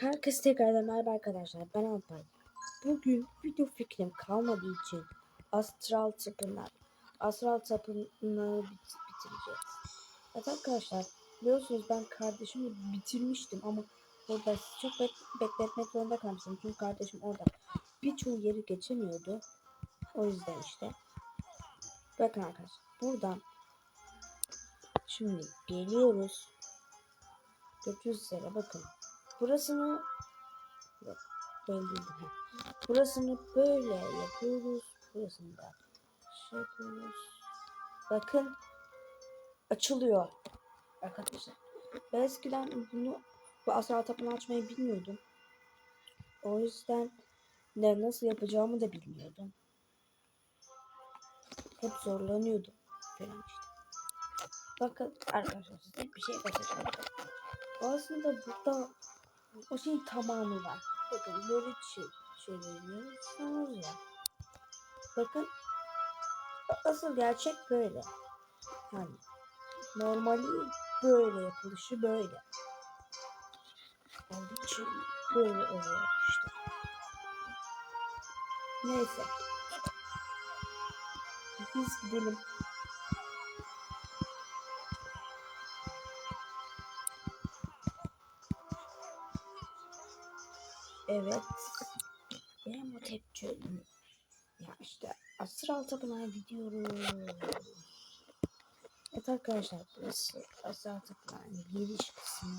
Herkes tekrardan merhaba arkadaşlar. Ben Alpay. Bugün video fikrim kalmadığı için Astral Tapınağı Astral Tapınağı bit bitireceğiz. Evet arkadaşlar biliyorsunuz ben kardeşimi bitirmiştim ama orada çok bek bekletmek zorunda kalmıştım. Çünkü kardeşim orada birçoğu yeri geçemiyordu. O yüzden işte. Bakın arkadaşlar buradan şimdi geliyoruz. Götürüz üzere bakın. Burasını yok değil. Burasını böyle yapıyoruz. Burasını da şey yapıyoruz. Bakın açılıyor arkadaşlar. Ben eskiden bunu bu asral tapını açmayı bilmiyordum. O yüzden ne nasıl yapacağımı da bilmiyordum. Hep zorlanıyordum falan işte. Bakın arkadaşlar size bir şey göstereceğim. Aslında burada o şeyin tamamı var. Bakın böyle şey, çeviriyorsunuz ya. Bakın asıl gerçek böyle. Hani normali böyle yapılışı böyle. Olduğu için böyle oluyor işte. Neyse. Biz gidelim. Evet. Benim o tepki. Ya işte Astral Tapınağa gidiyoruz. Evet arkadaşlar burası Astral Tapınağı'nın giriş kısmı.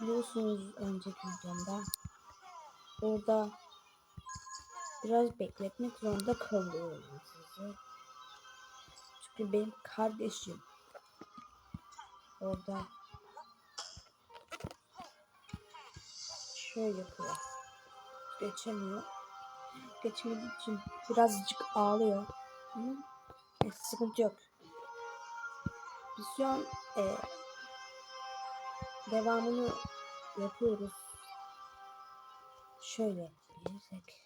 Biliyorsunuz önceki videomda orada biraz bekletmek zorunda kalıyorum sizi. Çünkü benim kardeşim orada şöyle yapıyor. Geçemiyor. Geçmediği için birazcık ağlıyor. E, sıkıntı yok. Biz e, devamını yapıyoruz. Şöyle bilirsek.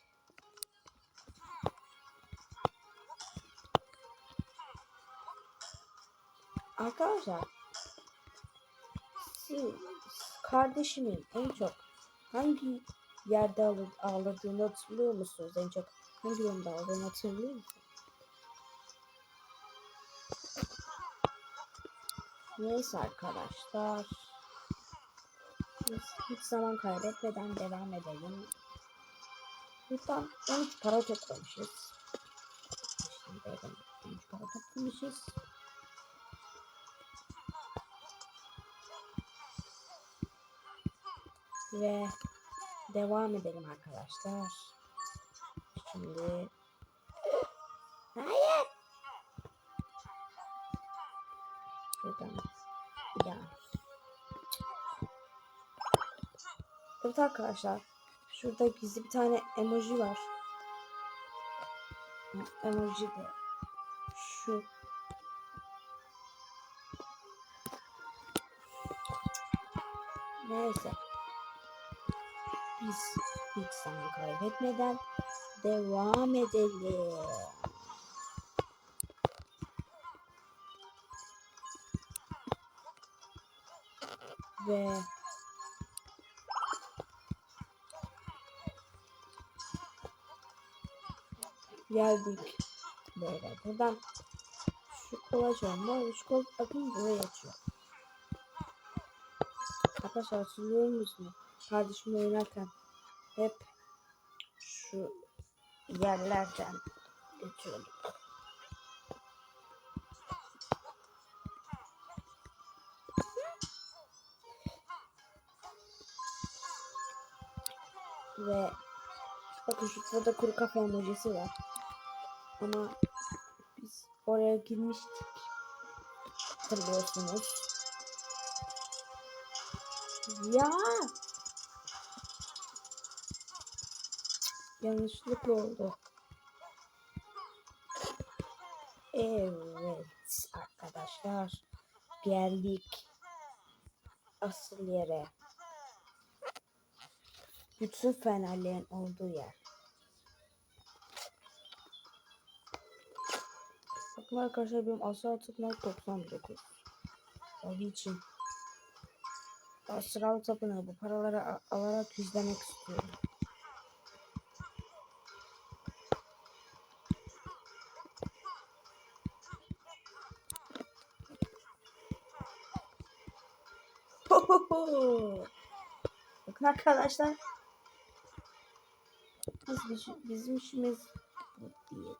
Arkadaşlar siz kardeşimin en çok hangi yerde ağla- ağladığını hatırlıyor musunuz? En çok hangi yönde ağladığını hatırlıyor musunuz? Neyse arkadaşlar. Biz hiç zaman kaybetmeden devam edelim. Buradan 13 para toplamışız. Şimdi bakın 13 para toplamışız. Ve devam edelim arkadaşlar. Şimdi Hayır. Şuradan ya. Evet arkadaşlar. Şurada gizli bir tane emoji var. Emoji de şu. Neyse biz hiç zaman kaybetmeden devam edelim. Ve geldik böyle buradan şu kolaj olma şu kol bakın buraya açıyor. Arkadaşlar hatırlıyor musunuz? Kardeşimle oynarken hep şu yerlerden geçiyorduk. Ve bakın şu burada kuru kafe emojisi var. Ama biz oraya girmiştik. Hatırlıyorsunuz. Ya Yanlışlıkla oldu. Evet arkadaşlar geldik asıl yere. Bütün fenerlerin olduğu yer. Bakın arkadaşlar benim asıl tıkmak 99. Olduğu için Astral tapınağı bu paraları alarak yüzlemek istiyorum. Bakın arkadaşlar. Biz, biz- bizim işimiz bu değil.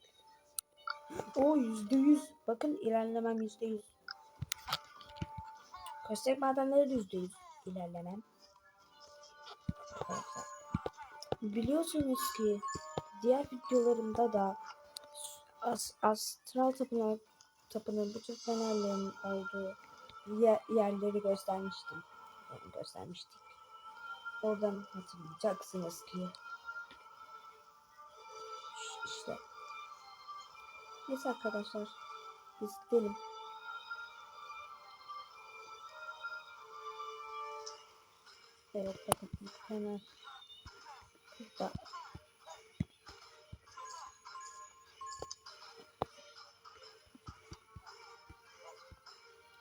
O yüzde yüz. Bakın ilerlemem yüzde yüz. Köstek madenleri de yüzde yüz ilerlemem. Biliyorsunuz ki diğer videolarımda da as, astral tapınağı tapınağın bütün fenerlerin olduğu ye- yerleri göstermiştim. Göstermiştik. Oradan hatırlayacaksınız ki işte. Neyse arkadaşlar biz gidelim. Evet bakın fener burada.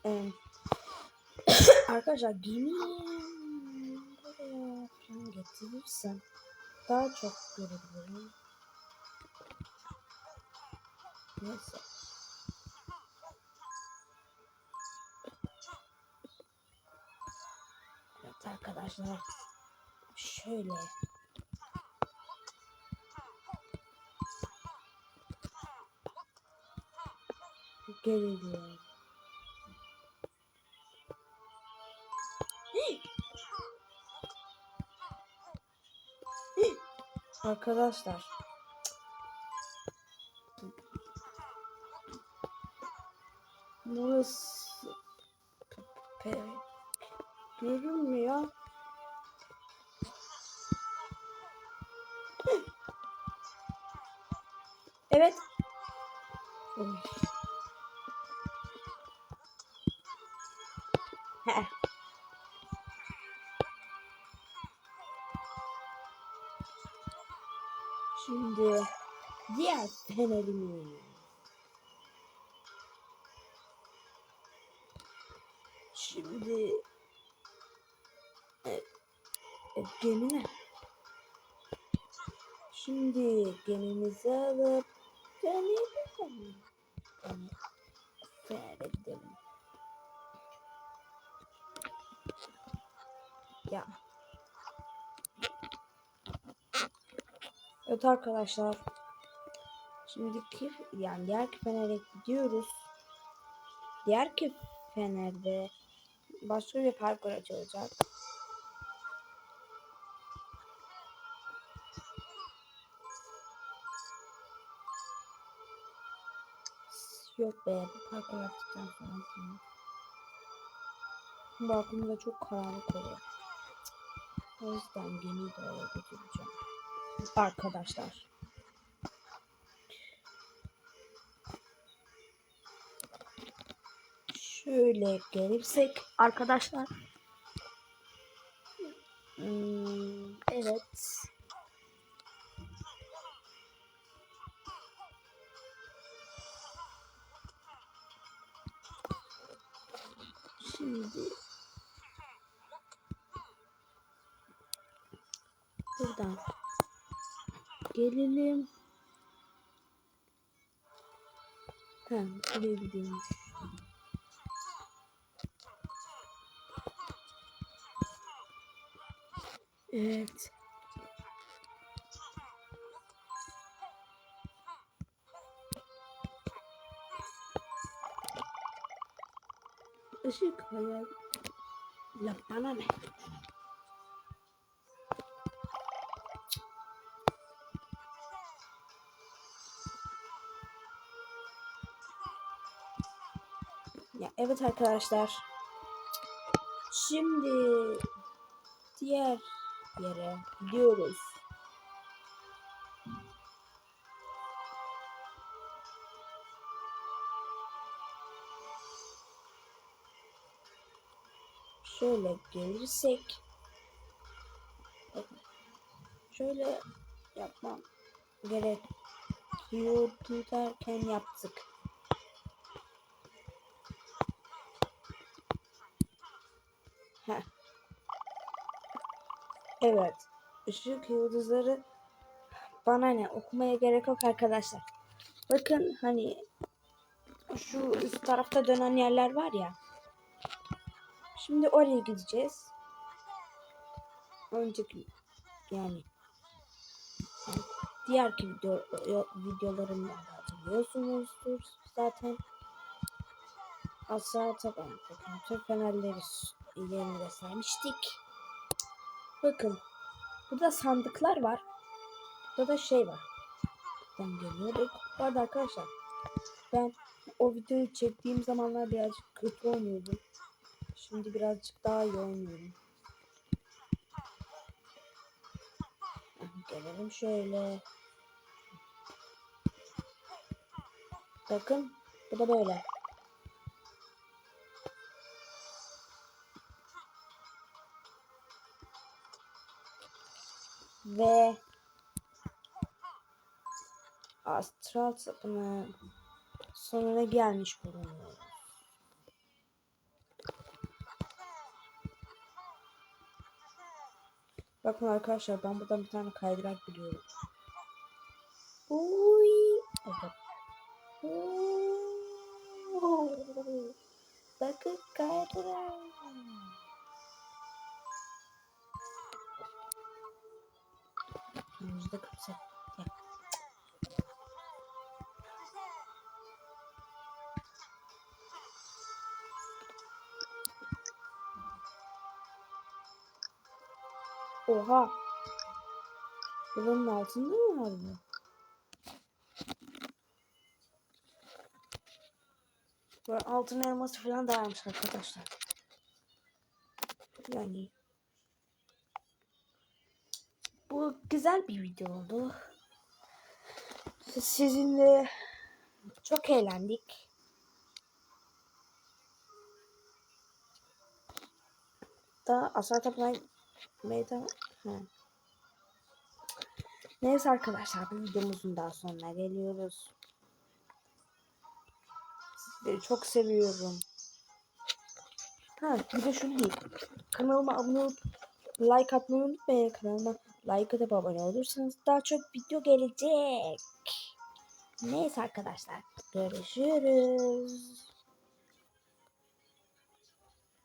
Arkadaşlar buraya falan getirirsem daha çok görebilirim. Neyse. Evet arkadaşlar. Şöyle. Geliyor. Arkadaşlar. Burası pek görünmüyor. Evet. Oy. Diğer fenerimiz. Şimdi e, e, gemi ne? Şimdi gemimizi alıp dönelim. Yani, Seyredelim. Ya. Evet arkadaşlar. Şimdiki yani diğer fener'e gidiyoruz. Diğer fener'de başka bir parkur açılacak. Yok be bu parkur yaptıktan sonra. Bu aklımda çok karanlık oluyor. O yüzden gemiyi oraya götüreceğim. Arkadaşlar. Şöyle gelirsek arkadaşlar. Hmm, evet. Şimdi buradan gelelim. Ha, buraya gidiyormuş. Evet. Işık hayal. La bana ne? Ya evet arkadaşlar. Şimdi diğer yere gidiyoruz. Şöyle gelirsek şöyle yapmam gerekiyordu derken yaptık. Heh. Evet. Işık yıldızları bana ne okumaya gerek yok arkadaşlar. Bakın hani şu üst tarafta dönen yerler var ya. Şimdi oraya gideceğiz. Önceki yani, diğerki video, videolarımda da hatırlıyorsunuzdur zaten. Asla taban tüm fenerleri ilerini de saymıştık. Bakın burada sandıklar var. Burada da şey var. Ben geliyor. Bu arkadaşlar ben o videoyu çektiğim zamanlar birazcık kötü oynuyordum. Şimdi birazcık daha iyi oynuyorum. Gelelim şöyle. Bakın bu da böyle. Ve astral sapının sonuna gelmiş bulunuyor. Bakın arkadaşlar ben buradan bir tane kaydırak biliyorum. Uy. Evet. Bakın kaydırak. Yüzde kırk. Oha. Buranın altında mı var bu? Böyle altın elması falan da varmış arkadaşlar. Yani bu güzel bir video oldu. Sizinle çok eğlendik. Da Asar Tapınay Meydan He. Neyse arkadaşlar bu videomuzun daha sonuna geliyoruz. Sizleri çok seviyorum. Ha bir de şunu diyeyim. Kanalıma abone olup like atmayı unutmayın. Kanalıma like atıp abone olursanız daha çok video gelecek. Neyse arkadaşlar. Görüşürüz.